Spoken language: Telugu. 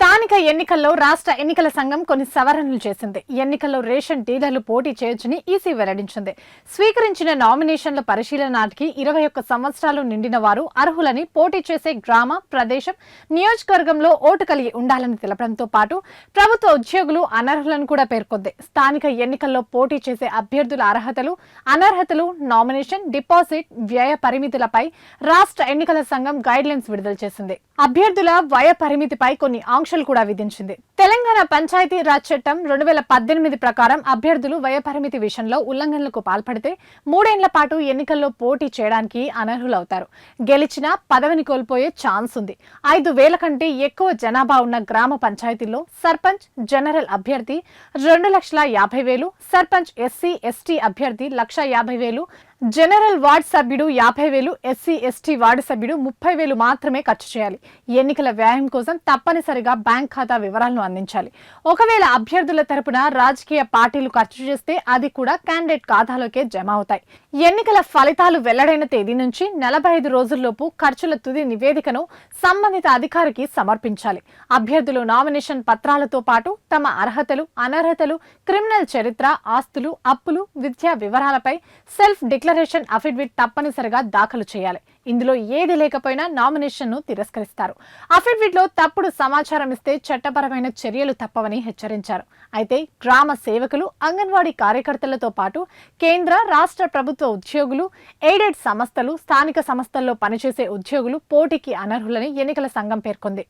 స్థానిక ఎన్నికల్లో రాష్ట్ర ఎన్నికల సంఘం కొన్ని సవరణలు చేసింది. ఎన్నికల్లో రేషన్ డీలర్లు పోటీ చేయొచ్చని ఈసీ వెల్లడించింది. స్వీకరించిన నామినేషన్ల పరిశీలన నాటికి ఇరవై ఒక్క సంవత్సరాలు నిండిన వారు అర్హులని పోటీ చేసే గ్రామ ప్రదేశం నియోజకవర్గంలో ఓటు కలిగి ఉండాలని తెలపడంతో పాటు ప్రభుత్వ ఉద్యోగులు అనర్హులను కూడా పేర్కొంది. స్థానిక ఎన్నికల్లో పోటీ చేసే అభ్యర్థుల అర్హతలు అనర్హతలు నామినేషన్ డిపాజిట్ వ్యయ పరిమితులపై రాష్ట్ర ఎన్నికల సంఘం గైడ్ లైన్స్ విడుదల చేసింది. అభ్యర్థుల వయ పరిమితిపై కొన్ని ఆంక్షలు కూడా విధించింది. తెలంగాణ పంచాయతీ రాజ్ చట్టం రెండు వేల పద్దెనిమిది ప్రకారం అభ్యర్థులు వయపరిమితి విషయంలో ఉల్లంఘనలకు పాల్పడితే మూడేళ్ళ పాటు ఎన్నికల్లో పోటీ చేయడానికి అనర్హులవుతారు. గెలిచినా పదవిని కోల్పోయే ఛాన్స్ ఉంది. ఐదు వేల కంటే ఎక్కువ జనాభా ఉన్న గ్రామ పంచాయతీల్లో సర్పంచ్ జనరల్ అభ్యర్థి రెండు లక్షల యాభై వేలు సర్పంచ్ ఎస్సీ ఎస్టీ అభ్యర్థి లక్ష యాభై వేలు జనరల్ వార్డ్ సభ్యుడు యాభై వేలు ఎస్సీ ఎస్టీ వార్డు సభ్యుడు ముప్పై వేలు మాత్రమే ఖర్చు చేయాలి. ఎన్నికల వ్యయం కోసం తప్పనిసరిగా బ్యాంక్ ఖాతా వివరాలను అందించాలి. ఒకవేళ అభ్యర్థుల తరపున రాజకీయ పార్టీలు ఖర్చు చేస్తే అది కూడా క్యాండిడేట్ ఖాతాలోకే జమ అవుతాయి. ఎన్నికల ఫలితాలు వెల్లడైన తేదీ నుంచి నలభై ఐదు రోజుల్లోపు ఖర్చుల తుది నివేదికను సంబంధిత అధికారికి సమర్పించాలి. అభ్యర్థులు నామినేషన్ పత్రాలతో పాటు తమ అర్హతలు అనర్హతలు క్రిమినల్ చరిత్ర ఆస్తులు అప్పులు విద్యా వివరాలపై సెల్ఫ్ డిక్లరేషన్ అఫిడవిట్ తప్పనిసరిగా దాఖలు చేయాలి. ఇందులో ఏది లేకపోయినా నామినేషన్ను తిరస్కరిస్తారు. అఫిడవిట్లో తప్పుడు సమాచారం ఇస్తే చట్టపరమైన చర్యలు తప్పవని హెచ్చరించారు. అయితే గ్రామ సేవకులు అంగన్వాడీ కార్యకర్తలతో పాటు కేంద్ర రాష్ట్ర ప్రభుత్వ ఉద్యోగులు ఎయిడెడ్ సంస్థలు స్థానిక సంస్థల్లో పనిచేసే ఉద్యోగులు పోటీకి అనర్హులని ఎన్నికల సంఘం పేర్కొంది.